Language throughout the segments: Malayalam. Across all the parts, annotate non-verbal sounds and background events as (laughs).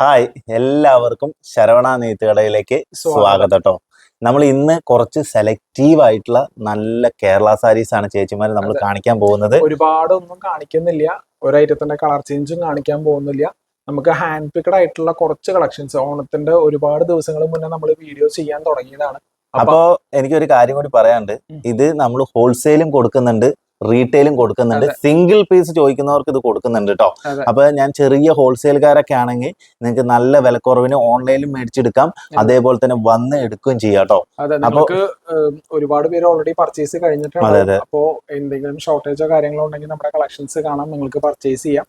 ഹായ് എല്ലാവർക്കും ശരവണ നെയ്ത്തുകടയിലേക്ക് സ്വാഗതം. കേട്ടോ നമ്മൾ ഇന്ന് കുറച്ച് സെലക്റ്റീവ് ആയിട്ടുള്ള നല്ല കേരള സാരീസ് ആണ് ചേച്ചിമാർ നമ്മൾ കാണിക്കാൻ പോകുന്നത്. ഒരുപാട് ഒന്നും കാണിക്കുന്നില്ല ഒരൈറ്റത്തിന്റെ കളർ ചേഞ്ചും കാണിക്കാൻ പോകുന്നില്ല. നമുക്ക് ഹാൻഡ് പിക്കഡ് ആയിട്ടുള്ള കുറച്ച് കളക്ഷൻസ് ഓണത്തിന്റെ ഒരുപാട് ദിവസങ്ങൾ മുന്നേ നമ്മൾ വീഡിയോ ചെയ്യാൻ തുടങ്ങിയതാണ്. അപ്പൊ അപ്പോ എനിക്കൊരു കാര്യം കൂടി പറയാനുണ്ട്. ഇത് നമ്മൾ ഹോൾസെയിലും കൊടുക്കുന്നുണ്ട്. റീറ്റെയിലും കൊടുക്കുന്നുണ്ട്. സിംഗിൾ പീസ് ചോദിക്കുന്നവർക്ക് ഇത് കൊടുക്കുന്നുണ്ട് കേട്ടോ. അപ്പൊ ഞാൻ ചെറിയ ഹോൾസെയിൽക്കാരൊക്കെ ആണെങ്കിൽ നിങ്ങൾക്ക് നല്ല വിലക്കുറവിന് ഓൺലൈനിലും മേടിച്ചെടുക്കാം. അതേപോലെ തന്നെ വന്ന് എടുക്കുകയും ചെയ്യാം കേട്ടോ അപ്പൊ- ഒരുപാട് പേര് ഓൾറെഡി പർച്ചേസ് കഴിഞ്ഞിട്ടുണ്ട്. അപ്പോ എന്തെങ്കിലും ഷോർട്ടേജോ കാര്യങ്ങളോ ഉണ്ടെങ്കിൽ നമ്മുടെ കളക്ഷൻസ് കാണാം നിങ്ങൾക്ക് പർച്ചേസ് ചെയ്യാം.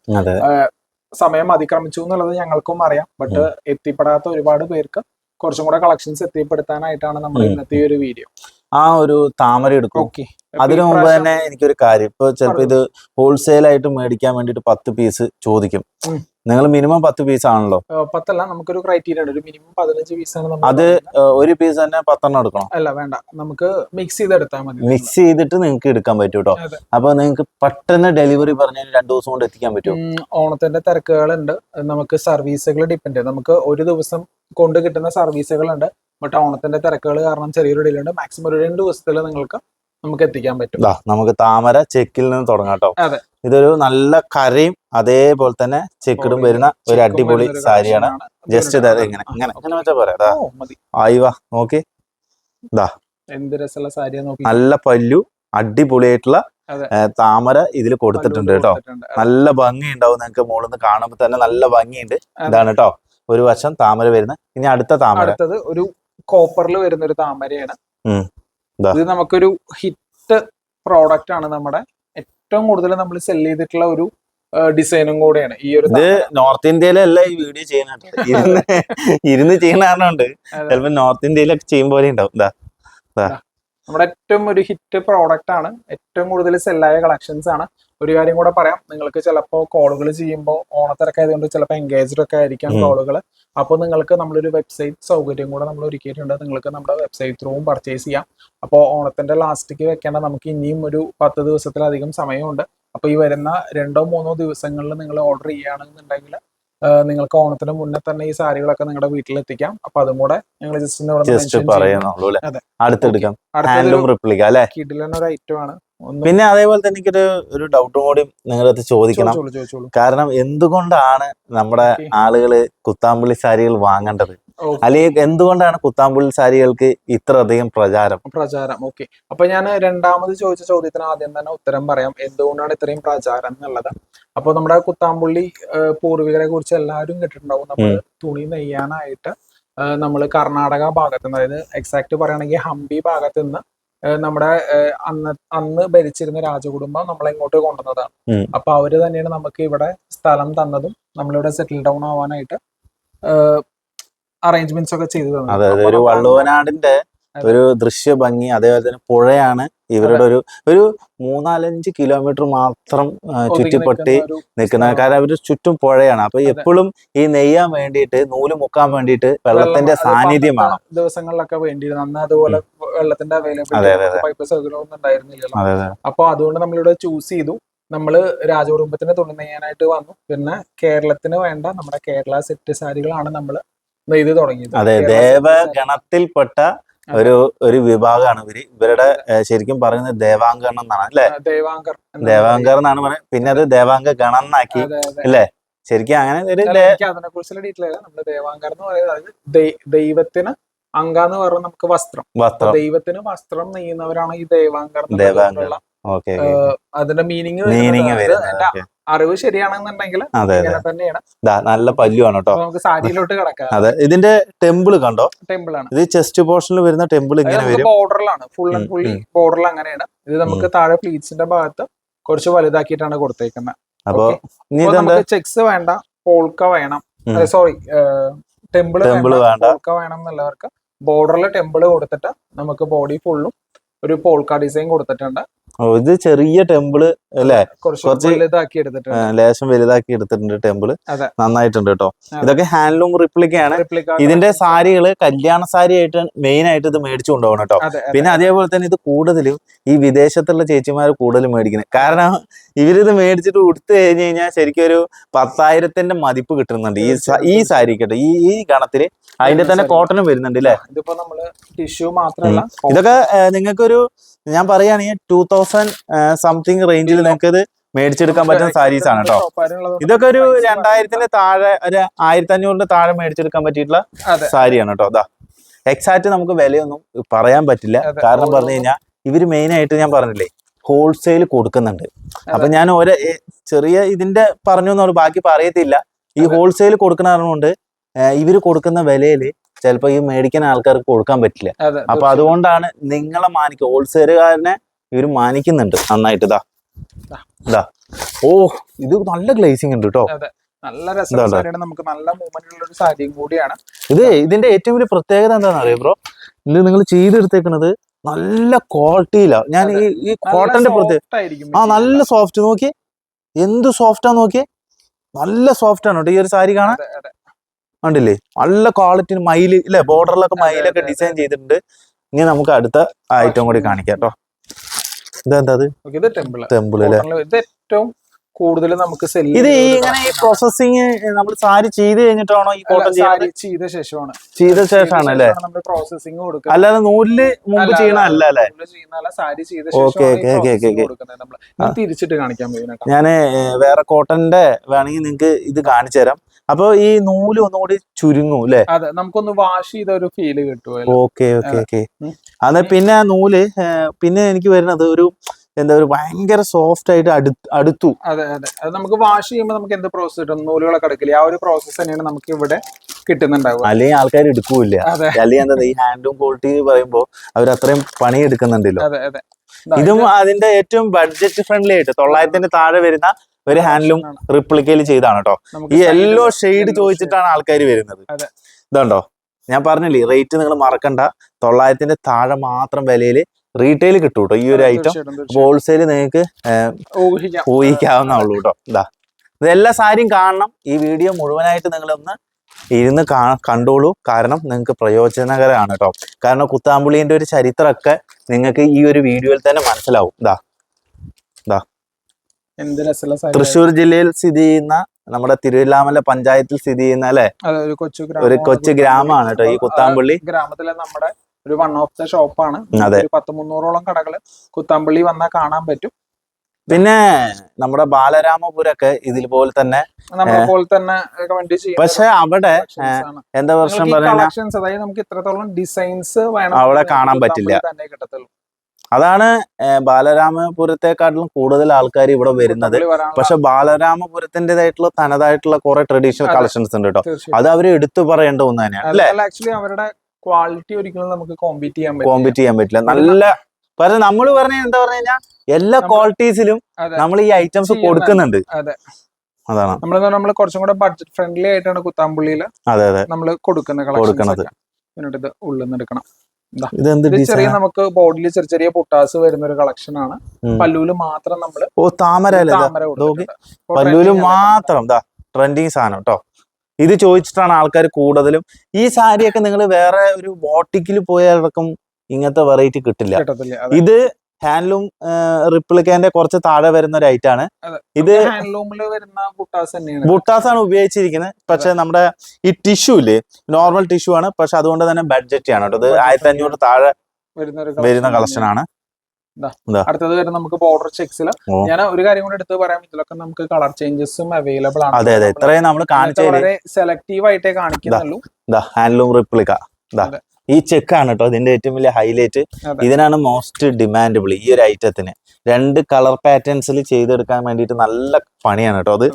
സമയം അതിക്രമിച്ചു എന്നുള്ളത് ഞങ്ങൾക്കും അറിയാം. ബട്ട് എത്തിപ്പെടാത്ത ഒരുപാട് പേർക്ക് കുറച്ചും കൂടെ കളക്ഷൻസ് എത്തിപ്പെടുത്താനായിട്ടാണ് നമ്മൾ. ഇന്നത്തെ ഈ ഒരു വീഡിയോ ആ ഒരു താമര എടുക്കും. അതിനു മുമ്പ് തന്നെ എനിക്കൊരു കാര്യം. ഇപ്പൊ ചിലപ്പോ ഇത് ഹോൾസെയിൽ ആയിട്ട് മേടിക്കാൻ വേണ്ടിട്ട് പത്ത് പീസ് ചോദിക്കും. നിങ്ങൾ മിനിമം പത്ത് പീസ് ആണല്ലോ? പത്തല്ല നമുക്കൊരു ക്രൈറ്റീരിയ ഉണ്ട്. ഒരു മിനിമം പതിനഞ്ച് പീസ് അത് ഒരു പീസ് തന്നെ പത്തെണ്ണം എടുക്കണം. അല്ല വേണ്ട. നമുക്ക് മിക്സ് ചെയ്ത് ചെയ്തെടുത്താൽ മതി. മിക്സ് ചെയ്തിട്ട് നിങ്ങൾക്ക് എടുക്കാൻ പറ്റും കേട്ടോ. അപ്പൊ നിങ്ങൾക്ക് പെട്ടെന്ന് ഡെലിവറി പറഞ്ഞു രണ്ടു ദിവസം കൊണ്ട് എത്തിക്കാൻ പറ്റും ഓണത്തിന്റെ തിരക്കുകളുണ്ട്. നമുക്ക് സർവീസുകൾ ഡിപ്പെൻഡ് ചെയ്യും. നമുക്ക് ഒരു ദിവസം കൊണ്ട് കിട്ടുന്ന സർവീസുകളുണ്ട് ബട്ട് ഓണത്തിന്റെ തിരക്കുകൾ കാരണം ചെറിയൊരു ഡിലേ ഉണ്ട്. മാക്സിമം ഒരു രണ്ട് ദിവസത്തിൽ നിങ്ങൾക്ക് നമുക്ക് എത്തിക്കാൻ പറ്റും. നമുക്ക് താമര ചെക്കിൽ നിന്ന് തുടങ്ങാം കേട്ടോ. ഇതൊരു നല്ല കരയും അതേപോലെ തന്നെ ചെക്കിടും വരുന്ന ഒരു അടിപൊളി സാരിയാണ്. ജസ്റ്റ് ഇങ്ങനെ ഇങ്ങനെ ഇങ്ങനെ വെച്ചാ പറയാ ദാ, ഓ, മതി. ആയി വാ നോക്കി. എന്ത് രസമുള്ള സാരിയാ നോക്കി. നല്ല പല്ലു അടിപൊളിയായിട്ടുള്ള താമര ഇതിൽ കൊടുത്തിട്ടുണ്ട് കേട്ടോ നല്ല ഭംഗി ഉണ്ടാവും നിങ്ങൾക്ക് മുകളിൽ നിന്ന് കാണുമ്പോൾ തന്നെ. നല്ല ഭംഗിയുണ്ട്. ഇതാണ് കേട്ടോ ഒരു വശം താമര വരുന്ന ഇനി അടുത്ത താമര. അടുത്തത് ഒരു കോപ്പറിൽ വരുന്ന ഒരു താമരയാണ്. ഇത് നമുക്കൊരു ഹിറ്റ് പ്രോഡക്റ്റ് ആണ് നമ്മുടെ. ഏറ്റവും കൂടുതൽ നമ്മൾ സെൽ ചെയ്തിട്ടുള്ള ഒരു ഡിസൈനും കൂടെയാണ് ഈ ഒരു ഇത് നോർത്ത് ഇന്ത്യയിലല്ല ഈ വീഡിയോ ചെയ്യുന്നുണ്ട് ഇരുന്ന് (laughs) ഇരുന്ന് ചെയ്യുന്ന കാരണമുണ്ട്. ചിലപ്പോൾ ചിലപ്പോ നോർത്ത് ഇന്ത്യയിലൊക്കെ ചെയ്യും പോലെ ഉണ്ടാവും. നമ്മുടെ ഏറ്റവും ഒരു ഹിറ്റ് പ്രോഡക്റ്റ് ആണ്. ഏറ്റവും കൂടുതൽ സെല്ലായ കളക്ഷൻസ് ആണ്. ഒരു കാര്യം കൂടെ പറയാം. നിങ്ങൾക്ക് ചിലപ്പോൾ കോളുകൾ ചെയ്യുമ്പോൾ ഓണത്തിരക്ക് ആയതുകൊണ്ട് ചിലപ്പോൾ എൻഗേജ്ഡ് ഒക്കെ ആയിരിക്കാം കോളുകൾ അപ്പോൾ നിങ്ങൾക്ക് നമ്മളൊരു വെബ്സൈറ്റ് സൗകര്യം കൂടെ നമ്മൾ ഒരുക്കിയിട്ടുണ്ട്. നിങ്ങൾക്ക് നമ്മുടെ വെബ്സൈറ്റ് ത്രൂവും പർച്ചേസ് ചെയ്യാം. അപ്പോൾ ഓണത്തിന്റെ ലാസ്റ്റിക്ക് വെക്കേണ്ട നമുക്ക് ഇനിയും ഒരു പത്ത് ദിവസത്തിലധികം സമയമുണ്ട്. അപ്പോൾ ഈ വരുന്ന രണ്ടോ മൂന്നോ ദിവസങ്ങളിൽ നിങ്ങൾ ഓർഡർ ചെയ്യുകയാണെന്നുണ്ടെങ്കിൽ നിങ്ങൾക്ക് ഓണത്തിന് മുന്നേ തന്നെ ഈ സാരികളൊക്കെ നിങ്ങളുടെ വീട്ടിലെത്തിക്കാം അപ്പൊ അതും കൂടെ ഞങ്ങൾ ജസ്റ്റ്. അടുത്തെടുക്കാം ഒരു ഐറ്റം ആണ്. പിന്നെ അതേപോലെ തന്നെ എനിക്കൊരു ഒരു ഡൗട്ടും കൂടി നിങ്ങളടുത്ത് ചോദിക്കണം. കാരണം എന്തുകൊണ്ടാണ് നമ്മുടെ ആളുകൾ ആളുകൾ കുത്താമ്പുള്ളി സാരികൾ വാങ്ങേണ്ടത്? അല്ലെങ്കിൽ എന്തുകൊണ്ടാണ് കുത്താമ്പുള്ളി സാരികൾക്ക് ഇത്ര അധികം പ്രചാരം? പ്രചാരം. ഓക്കെ അപ്പൊ ഞാൻ രണ്ടാമത് ചോദിച്ച ചോദ്യത്തിന് ആദ്യം തന്നെ ഉത്തരം പറയാം. എന്തുകൊണ്ടാണ് ഇത്രയും പ്രചാരം എന്നുള്ളത്? അപ്പൊ നമ്മുടെ കുത്താമ്പുള്ളി പൂർവികരെ കുറിച്ച് എല്ലാവരും കേട്ടിട്ടുണ്ടാവും. നമ്മൾ തുണി നെയ്യാനായിട്ട് നമ്മൾ കർണാടക ഭാഗത്ത് നിന്ന് അതായത് എക്സാക്ട് പറയുകയാണെങ്കിൽ ഹംപി ഭാഗത്ത് നിന്ന് നമ്മുടെ അന്ന് അന്ന് ഭരിച്ചിരുന്ന രാജകുടുംബം നമ്മളെ ഇങ്ങോട്ട് കൊണ്ടുവന്നതാണ്. അപ്പൊ അവർ തന്നെയാണ് നമുക്ക് ഇവിടെ സ്ഥലം തന്നതും നമ്മളിവിടെ സെറ്റിൽ ഡൗൺ ആവാനായിട്ട് അറേഞ്ച്മെന്റ്സ് ഒക്കെ ചെയ്തു തന്നത് ഒരു വള്ളുവനാടിന്റെ. ഒരു ദൃശ്യ ഭംഗി അതേപോലെ തന്നെ പുഴയാണ് ഇവരുടെ ഒരു ഒരു മൂന്നാലഞ്ച് കിലോമീറ്റർ മാത്രം ചുറ്റിപ്പറ്റി നിൽക്കുന്ന. കാരണം അവർ ചുറ്റും പുഴയാണ്. അപ്പൊ. എപ്പോഴും ഈ നെയ്യാൻ വേണ്ടിയിട്ട് നൂൽ മുക്കാൻ വേണ്ടിയിട്ട് വെള്ളത്തിന്റെ സാന്നിധ്യമാണ്. സാന്നിധ്യം വേണം ദിവസങ്ങളിലൊക്കെ വേണ്ടിയിരുന്നു. അന്ന് അതുപോലെ വെള്ളത്തിന്റെ അവൈലബിലിറ്റി പൈപ്പ് ഉണ്ടായിരുന്നില്ലല്ലോ. അപ്പൊ അതുകൊണ്ട് നമ്മളിവിടെ ചൂസ് ചെയ്തു. നമ്മൾ രാജകുടുംബത്തിന് തുണി നെയ്യാനായിട്ട് വന്നു. പിന്നെ കേരളത്തിന് വേണ്ട നമ്മുടെ കേരള സെറ്റ് സാരികളാണ് നമ്മൾ നെയ്ത് തുടങ്ങിയത്. അതെ. ദേവഗണത്തിൽപ്പെട്ട ഒരു ഒരു വിഭാഗമാണ് ഇവർ. ഇവരുടെ ശരിക്കും പറയുന്നത് ദേവാങ്കണം എന്നാണ് അല്ലെ? ദേവാങ്കർ എന്നാണ്. ദേവാങ്കർ എന്നാണ് പറയുന്നത് പിന്നെ അത് ദേവാംഗ ഗണന്നാക്കി. അല്ലേ ശരിക്കും അങ്ങനെ ഒരു അല്ല, അതിനെ കുറിച്ചുള്ള ഡീറ്റെയിൽ അല്ല നമ്മൾ ദേവാങ്കർ എന്ന് പറയുന്നത് ദൈവത്തിന് അങ്ക എന്ന് പറഞ്ഞാൽ നമുക്ക് വസ്ത്രം. വസ്ത്രം. ദൈവത്തിന് വസ്ത്രം നെയ്യുന്നവരാണ് ഈ ദേവാങ്കർ ദേവാങ്കർ. ഓക്കെ അതിന്റെ മീനിങ് മീനിങ്. അറിവ് ശരിയാണെന്നുണ്ടെങ്കിൽ നല്ല പല്ലുവാണ് കേട്ടോ. നമുക്ക് സാരിയിലോട്ട് കിടക്കാം. അതെ ഇതിന്റെ ടെമ്പിൾ കണ്ടോ? ടെമ്പിൾ ആണ്. ഇത് ചെസ്റ്റ് പോർഷനിൽ വരുന്ന ടെമ്പിൾ ഇങ്ങനെ വരും. ബോർഡറിലാണ് ഫുൾ ആൻഡ് ഫുള്ളി. ബോർഡറിൽ അങ്ങനെയാണ്. ഇത് നമുക്ക് താഴെ പ്ലീറ്റ്സിന്റെ ഭാഗത്ത് കുറച്ച് വലുതാക്കിയിട്ടാണ് കൊടുത്തേക്കുന്നത്. അപ്പൊ നമുക്ക് ചെക്സ് വേണ്ട പോൾക്ക വേണം. സോറി ടെമ്പിൾ ടെമ്പിൾ വേണ്ട. പോൾക്ക വേണം എന്നുള്ളവർക്ക് ബോർഡറിൽ ടെമ്പിൾ കൊടുത്തിട്ട് നമുക്ക് ബോഡി ഫുള്ളും ഒരു പോൾക്ക ഡിസൈൻ കൊടുത്തിട്ടുണ്ട്. ഇത് ചെറിയ ടെമ്പിൾ അല്ലേ? കുറച്ച് ലേശം വലുതാക്കി എടുത്തിട്ടുണ്ട് ടെമ്പിൾ. നന്നായിട്ടുണ്ട് കേട്ടോ. ഇതൊക്കെ ഹാൻഡ്ലൂം റിപ്ലിക്കയാണ്. ഇതിന്റെ. സാരികൾ കല്യാണ സാരി ആയിട്ട് മെയിൻ ആയിട്ട് ഇത് മേടിച്ചു കൊണ്ടുപോകണം കേട്ടോ. പിന്നെ അതേപോലെ തന്നെ ഇത് കൂടുതലും ഈ വിദേശത്തുള്ള ചേച്ചിമാർ കൂടുതലും മേടിക്കുന്നത്. കാരണം ഇവരിത് മേടിച്ചിട്ട് ഉടുത്തു കഴിഞ്ഞു കഴിഞ്ഞാൽ ശരിക്കും ഒരു പത്തായിരത്തിന്റെ മതിപ്പ് കിട്ടുന്നുണ്ട് ഈ ഈ സാരി കേട്ടോ ഈ ഈ ഗണത്തിൽ അതിന്റെ തന്നെ കോട്ടനും വരുന്നുണ്ട് അല്ലേ? ഇതിപ്പോ നമ്മൾ ടിഷ്യൂ മാത്രല്ല ഇതൊക്കെ നിങ്ങൾക്കൊരു ഞാൻ പറയുകയാണെങ്കിൽ ടൂ തൗസൻഡ് സംതിങ് റേഞ്ചിൽ നിങ്ങൾക്ക് ഇത് മേടിച്ചെടുക്കാൻ പറ്റുന്ന സാരീസ് ആണ് കേട്ടോ ഇതൊക്കെ ഒരു രണ്ടായിരത്തിന്റെ താഴെ ഒരു ആയിരത്തി അഞ്ഞൂറിന്റെ താഴെ മേടിച്ചെടുക്കാൻ പറ്റിയിട്ടുള്ള സാരിയാണ് കേട്ടോ അതാ എക്സാക്ട് നമുക്ക് വിലയൊന്നും പറയാൻ പറ്റില്ല. കാരണം പറഞ്ഞു കഴിഞ്ഞാൽ ഇവർ മെയിൻ ആയിട്ട് ഞാൻ പറഞ്ഞില്ലേ ഹോൾസെയിൽ കൊടുക്കുന്നുണ്ട്. അപ്പൊ ഞാൻ ഒരു ചെറിയ ഇതിന്റെ പറഞ്ഞു എന്നോട് ബാക്കി പറയത്തില്ല. ഈ. ഹോൾസെയിൽ കൊടുക്കുന്ന കൊണ്ട് ഇവർ കൊടുക്കുന്ന വിലയിൽ ചിലപ്പോ ഈ മേടിക്കുന്ന ആൾക്കാർക്ക് കൊടുക്കാൻ പറ്റില്ല. അപ്പൊ അതുകൊണ്ടാണ് നിങ്ങളെ മാനിക്കുക ഹോൾസെയിലുകാരനെ ഇവർ മാനിക്കുന്നുണ്ട് നന്നായിട്ട്. ഇതാ. ഇതാ ഓ ഇത് നല്ല ഗ്ലേസിംഗ് ഉണ്ട് കേട്ടോ നല്ല നമുക്ക് നല്ല ഒരു സാരിയും കൂടിയാണ്. ഇത് ഇതിന്റെ ഏറ്റവും വലിയ പ്രത്യേകത എന്താണെന്ന് അറിയോ ബ്രോ? ഇത് നിങ്ങൾ ചെയ്തെടുത്തേക്കണത് നല്ല ക്വാളിറ്റിയിലാണ് ഞാൻ ഈ ഈ കോട്ടന്റെ പ്രത്യേകം ആ നല്ല സോഫ്റ്റ് നോക്കി എന്ത് സോഫ്റ്റാ നോക്കി നല്ല സോഫ്റ്റ് ആണ് കേട്ടോ ഈ ഒരു സാരി കാണാൻ. കണ്ടില്ലേ? നല്ല ക്വാളിറ്റി മയിൽ ഇല്ലേ? ബോർഡറിലൊക്കെ മയിലൊക്കെ ഡിസൈൻ ചെയ്തിട്ടുണ്ട്. ഇനി നമുക്ക് അടുത്ത ഐറ്റം കൂടി കാണിക്കാം കേട്ടോ ഇതെന്താ ഇത് ടെമ്പിൾ ടെമ്പിൾ ഇത് ഏറ്റവും കൂടുതൽ നമുക്ക് സെൽ ഇത് ഈ ഇങ്ങനെ ഈ പ്രോസസ്സിങ് നമ്മൾ സാരി ചെയ്ത് കഴിഞ്ഞിട്ടാണോ ഈ കോട്ടൺ ചെയ്ത ശേഷമാണ്. ചെയ്ത ശേഷമാണ് അല്ലേ നമ്മൾ കൊടുക്കുന്നത്. അല്ലാതെ നൂലിൽ മുമ്പ് ചെയ്യണല്ല ചെയ്യണ അല്ല സാരി ചെയ്ത. ഞാൻ തിരിച്ചിട്ട് കാണിക്കാൻ ഞാൻ വേറെ കോട്ടന്റെ വേണമെങ്കിൽ നിങ്ങൾക്ക് ഇത് കാണിച്ചു തരാം. അപ്പൊ ഈ നൂൽ ഒന്നുകൂടി ചുരുങ്ങും അല്ലേ? അതെ നമുക്കൊന്ന് വാഷ് ചെയ്ത ഒരു ഫീൽ കിട്ടും ഓക്കെ ഓക്കെ. ഓക്കെ അത് പിന്നെ ആ നൂൽ പിന്നെ എനിക്ക് വരുന്നത് ഒരു എന്താ ഒരു ഭയങ്കര സോഫ്റ്റ് ആയിട്ട് അടു അടുത്തു. അതെ അതെ. അത് നമുക്ക് വാഷ് ചെയ്യുമ്പോൾ നമുക്ക് എന്ത് പ്രോസസ് കിട്ടും? നൂലുകളൊക്കെ എടുക്കില്ല ആ ഒരു പ്രോസസ്സ് തന്നെയാണ് നമുക്ക് ഇവിടെ കിട്ടുന്നുണ്ടാവുക അല്ലെങ്കിൽ ആൾക്കാർ എടുക്കൂല അല്ലെങ്കിൽ എന്താ ഈ ഹാൻഡും ക്വാളിറ്റി പറയുമ്പോൾ അവർ അത്രയും പണി എടുക്കുന്നുണ്ടല്ലോ. അതെ അതെ. ഇതും ഇത് അതിന്റെ ഏറ്റവും ബഡ്ജറ്റ് ഫ്രണ്ട്ലി ആയിട്ട് തൊള്ളായിരത്തിന്റെ താഴെ വരുന്ന ഒരു ഹാൻഡിലും. റിപ്ലിക്കയിൽ ചെയ്താണ് കേട്ടോ ഈ യെല്ലോ ഷെയ്ഡ് ചോദിച്ചിട്ടാണ് ആൾക്കാർ വരുന്നത്. ഇതുണ്ടോ? ഞാൻ പറഞ്ഞില്ലേ റേറ്റ് നിങ്ങൾ മറക്കണ്ട. തൊള്ളായിരത്തിന്റെ താഴെ മാത്രം വിലയിൽ റീറ്റെയിൽ കിട്ടും കേട്ടോ ഈ ഒരു ഐറ്റം. ഹോൾസെയിൽ നിങ്ങൾക്ക് ഊഹിക്കാം. ഊഹിക്കാവുന്ന ഉള്ളൂ കേട്ടോ ഇതാ. ഇതെല്ലാ സാരിയും കാണണം. ഈ വീഡിയോ മുഴുവനായിട്ട് നിങ്ങളൊന്ന് ഇരുന്ന് കാ കണ്ടോളൂ. കാരണം നിങ്ങൾക്ക് പ്രയോജനകരമാണ് കേട്ടോ കാരണം കുത്താമ്പുളീന്റെ ഒരു ചരിത്രമൊക്കെ നിങ്ങൾക്ക് ഈ ഒരു വീഡിയോയിൽ തന്നെ മനസ്സിലാവും. ഇതാ. എന്ത് രസമുള്ള തൃശ്ശൂർ ജില്ലയിൽ സ്ഥിതി ചെയ്യുന്ന നമ്മുടെ തിരുവില്ലാമല പഞ്ചായത്തിൽ സ്ഥിതി ചെയ്യുന്ന അല്ലെ? ഒരു കൊച്ചു ഒരു കൊച്ചു ഗ്രാമമാണ് കേട്ടോ ഈ കുത്താമ്പള്ളി. ഗ്രാമത്തിലെ നമ്മുടെ ഒരു വൺ ഓഫ് ദ ഷോപ്പാണ് അതെ. പത്ത് മുന്നൂറോളം കടകൾ കുത്താമ്പള്ളി വന്നാൽ കാണാൻ പറ്റും. പിന്നെ നമ്മുടെ ബാലരാമപുരൊക്കെ ഇതിൽ പോലെ തന്നെ പക്ഷെ അവിടെ എന്താ പ്രശ്നം പറഞ്ഞാൽ നമുക്ക് ഇത്രത്തോളം ഡിസൈൻസ് വേണം അവിടെ കാണാൻ പറ്റില്ല. അതാണ് ബാലരാമപുരത്തെക്കാട്ടിലും കൂടുതൽ ആൾക്കാർ ഇവിടെ വരുന്നത്. പക്ഷെ ബാലരാമപുരത്തിന്റെതായിട്ടുള്ള തനതായിട്ടുള്ള കുറെ ട്രഡീഷണൽ. കളക്ഷൻസ് ഉണ്ട് കേട്ടോ. അത് അവർ എടുത്തു പറയേണ്ട ഒന്ന് തന്നെയാണ് അല്ലെ ആക്ച്വലി അവരുടെ ക്വാളിറ്റി ഒരിക്കലും നമുക്ക് കോമ്പീറ്റ് ചെയ്യാൻ പറ്റില്ല. കോമ്പറ്റ് ചെയ്യാൻ പറ്റില്ല. നല്ല കാരണം നമ്മൾ പറഞ്ഞ എന്താ പറഞ്ഞു കഴിഞ്ഞാൽ എല്ലാ ക്വാളിറ്റീസിലും നമ്മൾ ഈ ഐറ്റംസ്. കൊടുക്കുന്നുണ്ട്. അതെ. അതാണ്. നമ്മൾ നമ്മൾ കുറച്ചും കൂടെ ബഡ്ജറ്റ് ഫ്രണ്ട്ലി ആയിട്ടാണ് കുത്താമ്പുള്ളിയിൽ അതെ അതെ. നമ്മൾ കൊടുക്കുന്ന ഇത് ഉള്ളിൽ നിന്ന് എടുക്കണം. ചെറിയ നമുക്ക് ബോഡിയിൽ ചെറിയ ചെറിയ പൊട്ടാസ് വരുന്ന ഒരു കളക്ഷൻ ആണ് പല്ലൂൽ മാത്രം നമ്മൾ ഓ താമര പല്ലൂൽ മാത്രം. ട്രെൻഡിങ് സാധനം കേട്ടോ ഇത് ചോദിച്ചിട്ടാണ് ആൾക്കാർ കൂടുതലും. ഈ സാരിയൊക്കെ നിങ്ങൾ വേറെ ഒരു ബോട്ടിക്കിൽ പോയാലടക്കം ഇങ്ങനത്തെ വെറൈറ്റി കിട്ടില്ല. ഇത് ഹാൻഡ്ലൂം റിപ്ലിക്കേന്റെ കുറച്ച് താഴെ വരുന്ന ഒരു ഐറ്റം ആണ്. ഇത് ഹാൻഡ്ലൂമിൽ വരുന്ന ബുട്ടാസ് തന്നെയാണ്. ബുട്ടാസ് ആണ് ഉപയോഗിച്ചിരിക്കുന്നത്. പക്ഷെ നമ്മുടെ ഈ ടിഷ്യൂ ഇല്ലേ നോർമൽ ടിഷ്യൂ ആണ്. പക്ഷെ അതുകൊണ്ട് തന്നെ ബഡ്ജറ്റ് ആണ് കേട്ടോ. ഇത് ആയിരത്തി അഞ്ഞൂറ് താഴെ വരുന്ന കളക്ഷൻ ആണ്. അടുത്തത് വരുന്ന നമുക്ക് ബോർഡർ ചെക്സിൽ ഞാൻ ഒരു കാര്യം കൂടെ എടുത്ത് പറയാം. ഇതിലൊക്കെ നമുക്ക് കളർ ചേഞ്ചസും അവൈലബിൾ ആണ്. അതെ അതെ. ഇത്രയും നമ്മൾ കാണിച്ചു സെലക്ടീവ് വളരെ സെലക്റ്റീവ് ആയിട്ടേ കാണിക്കുന്നുള്ളൂ. Handloom replica. ഈ ചെക്കാണ് കേട്ടോ ഇതിന്റെ ഏറ്റവും വലിയ ഹൈലൈറ്റ്. ഇതിനാണ് മോസ്റ്റ് ഡിമാൻഡബിൾ ഈ ഒരു ഐറ്റത്തിന് രണ്ട് കളർ പാറ്റേൺസിൽ ചെയ്തെടുക്കാൻ വേണ്ടിയിട്ട് നല്ല പണിയാണ് കേട്ടോ അത്.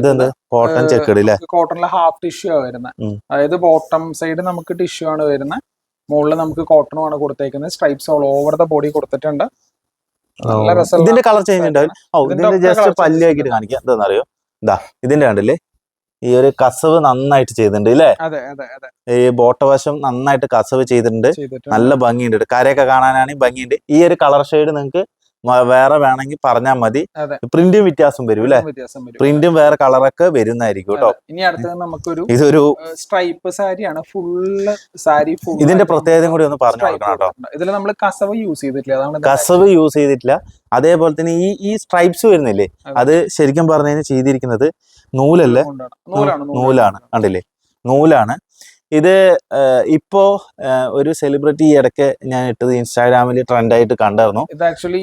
ഇതെന്ത്? കോട്ടൺ ചെക്കട് അല്ലേ കോട്ടണിലെ ഹാഫ് ടിഷ്യൂ ആണ് വരുന്നത് അതായത് ബോട്ടം സൈഡ് നമുക്ക് ടിഷ്യൂ ആണ് വരുന്നത് മുകളിൽ നമുക്ക് കോട്ടണും ആണ് കൊടുത്തേക്കുന്നത് stripes all over the body കൊടുത്തിട്ടുണ്ട്. ഇതിന്റെ കളർ ചേഞ്ച് ഉണ്ടാവും ഇതിന്റെ ജസ്റ്റ് ഉണ്ട്. കാണിക്കാം. എന്താണെന്നറിയോ ഇതാ ഇതിന്റെ കണ്ടില്ലേ? ഈ ഒരു കസവ് നന്നായിട്ട് ചെയ്തിട്ടുണ്ട് ഇല്ലേ? ഈ ബോട്ടവശം നന്നായിട്ട് കസവ് ചെയ്തിട്ടുണ്ട്. നല്ല ഭംഗിയുണ്ട്. കരയൊക്കെ കാണാനാണെങ്കിൽ ഭംഗിയുണ്ട്. ഈ ഒരു കളർ ഷെയ്ഡ് നിങ്ങൾക്ക് വേറെ വേണമെങ്കിൽ പറഞ്ഞാൽ മതി. പ്രിന്റും വ്യത്യാസം വരും അല്ലെ പ്രിന്റും വേറെ കളറൊക്കെ വരുന്നതായിരിക്കും കേട്ടോ. ഇനി അടുത്തത് നമുക്കൊരു ഇതൊരു സ്ട്രൈപ്പ് സാരിയാണ്. ഫുള്ള് സാരി ഇതിന്റെ പ്രത്യേകതയും പ്രത്യേകത കൂടി ഒന്ന് പറഞ്ഞു കൊടുക്കണം കേട്ടോ. ഇതിൽ ഇതിൽ നമ്മൾ കസവ് യൂസ് ചെയ്തിട്ടില്ല. കസവ് യൂസ് ചെയ്തിട്ടില്ല. അതേപോലെ തന്നെ ഈ ഈ സ്ട്രൈപ്സ് വരുന്നില്ലേ? അത്. ശരിക്കും പറഞ്ഞു കഴിഞ്ഞാൽ ചെയ്തിരിക്കുന്നത് നൂലല്ലേ? നൂലാണ്. നൂലാണ് കണ്ടില്ലേ? നൂലാണ്. ഇത് ഇപ്പോ ഒരു സെലിബ്രിറ്റി ഈ ഇടയ്ക്ക് ഞാൻ ഇട്ടത് ഇൻസ്റ്റാഗ്രാമിൽ ട്രെൻഡായിട്ട് കണ്ടായിരുന്നു. ഇത് ആക്ച്വലി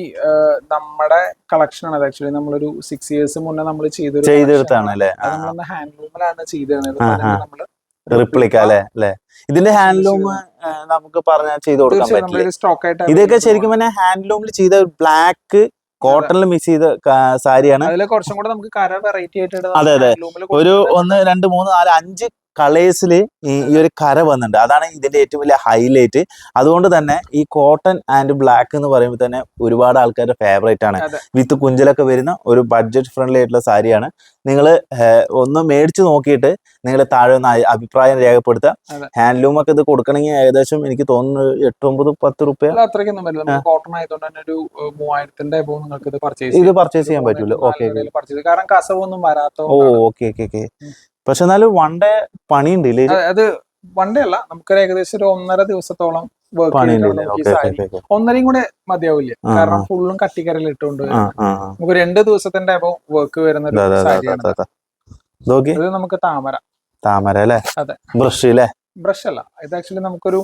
നമ്മുടെ കളക്ഷൻ ആണ്. ആക്ച്വലി നമ്മളൊരു സിക്സ് ഇയേഴ്സ് മുന്നേ നമ്മൾ ചെയ്തെടുത്താണ് അല്ലേ ഹാൻഡ്ലൂമിലാണ് നമ്മൾ റിപ്ലിക്ക അല്ലേ അല്ലേ? ഇതിന്റെ ഹാൻഡ്ലൂം നമുക്ക് പറഞ്ഞാൽ ചെയ്ത് കൊടുക്കാൻ പറ്റില്ല? ഇതൊക്കെ ശരിക്കും പറഞ്ഞാൽ ഹാൻഡ്ലൂമിൽ ചെയ്ത ബ്ലാക്ക് കോട്ടണിൽ മിക്സ് ചെയ്ത സാരിയാണ് അതിൽ കുറച്ചും കൂടെ നമുക്ക് കര വെറൈറ്റി ആയിട്ട് അതെ, അതെ. ഒരു. ഒന്ന് രണ്ട് മൂന്ന് നാല് അഞ്ച് കളേഴ്സിൽ ഈ ഒരു കര വന്നിട്ടുണ്ട്. അതാണ് ഇതിന്റെ ഏറ്റവും വലിയ ഹൈലൈറ്റ് അതുകൊണ്ട് തന്നെ ഈ കോട്ടൺ ആൻഡ് ബ്ലാക്ക് എന്ന് പറയുമ്പോൾ തന്നെ ഒരുപാട് ആൾക്കാരുടെ ഫേവറേറ്റ് ആണ്. വിത്ത് കുഞ്ചലൊക്കെ വരുന്ന ഒരു ബഡ്ജറ്റ് ഫ്രണ്ട്ലി ആയിട്ടുള്ള സാരിയാണ്. നിങ്ങൾ ഒന്ന് മേടിച്ച് നോക്കിയിട്ട് നിങ്ങൾ താഴെ ഒന്ന് അഭിപ്രായം രേഖപ്പെടുത്തുക. ഹാൻഡ്ലൂം ഒക്കെ ഇത് കൊടുക്കണമെങ്കിൽ ഏകദേശം എനിക്ക് തോന്നുന്നു എട്ട് ഒമ്പത് പത്ത് റുപ്യ. അല്ല, അത്രയ്ക്കൊന്നും വരില്ല. കോട്ടൺ ആയതുകൊണ്ട് തന്നെ ഒരു മൂവായിരത്തിന്റെ നിങ്ങൾക്ക് ഇത് പർച്ചേസ് ഇത് പർച്ചേസ് ചെയ്യാൻ പറ്റുമല്ലോ ഓക്കെ കാരണം കസവൊന്നും വരാത്ത ഓ ഓക്കെ ഓക്കെ ഓക്കെ പക്ഷെ എന്നാലും വൺ ഡേ പണിയുണ്ട് ഇല്ലേ? അത് വൺ ഡേ അല്ല. നമുക്കൊരു ഏകദേശം ഒരു ഒന്നര ദിവസത്തോളം വർക്ക് ഒന്നരയും കൂടെ മതിയാവില്ല? കാരണം. ഫുള്ളും കട്ടിക്കരൽ ഇട്ടുകൊണ്ട്. നമുക്ക് രണ്ട് ദിവസത്തിന്റെ അപ്പൊ വർക്ക് വരുന്ന ഒരു സാരിയാണ്. ഇത് നമുക്ക് താമര. താമര അല്ലേ. ബ്രഷ് അല്ലേ ബ്രഷ് അല്ല. ഇത് ആക്ച്വലി നമുക്കൊരു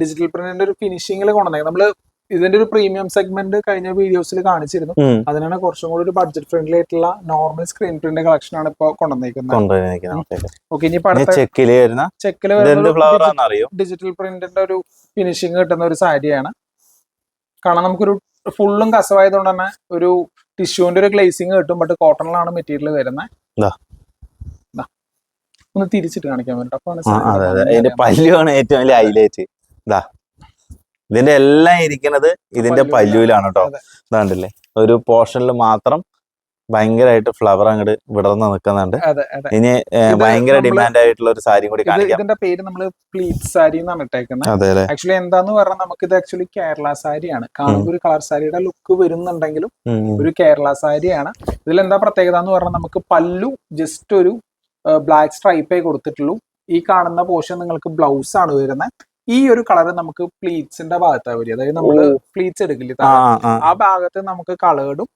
ഡിജിറ്റൽ പ്രിന്റിന്റെ ഒരു ഫിനിഷിംഗിൽ കൊണ്ടുവന്നേ നമ്മൾ ഇതിന്റെ ഒരു പ്രീമിയം സെഗ്മെന്റ് കഴിഞ്ഞ വീഡിയോസിൽ കാണിച്ചിരുന്നു. അതിനാണ് കുറച്ചും കൂടി ഒരു ബഡ്ജറ്റ് ഫ്രണ്ട്ലി ആയിട്ടുള്ള നോർമൽ സ്ക്രീൻ പ്രിന്റ് കളക്ഷൻ ആണ് ഇപ്പൊ കൊണ്ടുവന്നിരിക്കുന്നത് ഓക്കെ ഇനി ചെക്കിൽ വരുന്ന ചെക്കിൽ വരുന്ന ഡിജിറ്റൽ പ്രിന്റിന്റെ ഒരു ഫിനിഷിംഗ് കിട്ടുന്ന ഒരു സാരിയാണ്. കാരണം നമുക്കൊരു ഫുള്ളും കസവായതുകൊണ്ട് തന്നെ ഒരു ടിഷ്യൂവിന്റെ ഒരു ഗ്ലേസിങ് കിട്ടും ബട്ട് കോട്ടണിലാണ് മെറ്റീരിയൽ വരുന്നത്. ഒന്ന് തിരിച്ചിട്ട് കാണിക്കാൻ വേണ്ടി അപ്പൊ പല്ലുവാണ് ഏറ്റവും വലിയ ഹൈലൈറ്റ് ഇതാ ഇതിന്റെ എല്ലാം ഇരിക്കുന്നത് ഇതിന്റെ പല്ലുവിലാണ്. കേട്ടോ. ഇതാണ്ടല്ലേ? ഒരു പോർഷനിൽ മാത്രം ഭയങ്കരമായിട്ട് ഫ്ലവർ അങ്ങോട്ട് വിടർന്ന് നിൽക്കുന്നുണ്ട് ഇനി ഭയങ്കര ഡിമാൻഡ് ആയിട്ടുള്ള ഒരു സാരി കൂടി കാണിക്കാം. ഇതിന്റെ പേര് നമ്മൾ പ്ലീറ്റ് സാരി എന്നാണ് ഇട്ടേക്കുന്നത് ആക്ച്വലി എന്താന്ന് പറഞ്ഞാൽ നമുക്ക് ഇത് ആക്ച്വലി കേരള സാരിയാണ് കാണുമ്പോൾ ഒരു കളർ സാരിയുടെ ലുക്ക് വരുന്നുണ്ടെങ്കിലും. ഒരു കേരള സാരിയാണ് ഇതിൽ എന്താ പ്രത്യേകത എന്ന് പറഞ്ഞാൽ നമുക്ക് പല്ലു ജസ്റ്റ് ഒരു ബ്ലാക്ക് സ്ട്രൈപ്പേ കൊടുത്തിട്ടുള്ളൂ. ഈ കാണുന്ന പോർഷൻ നിങ്ങൾക്ക് ബ്ലൗസ് ആണ് വരുന്നത് ഈ ഒരു കളർ നമുക്ക് പ്ലീറ്റ്സിന്റെ ഭാഗത്താണ് വരിക. അതായത് നമ്മൾ പ്ലീറ്റ്സ് എടുക്കില്ല? ആ ഭാഗത്ത് നമുക്ക് കളേർഡും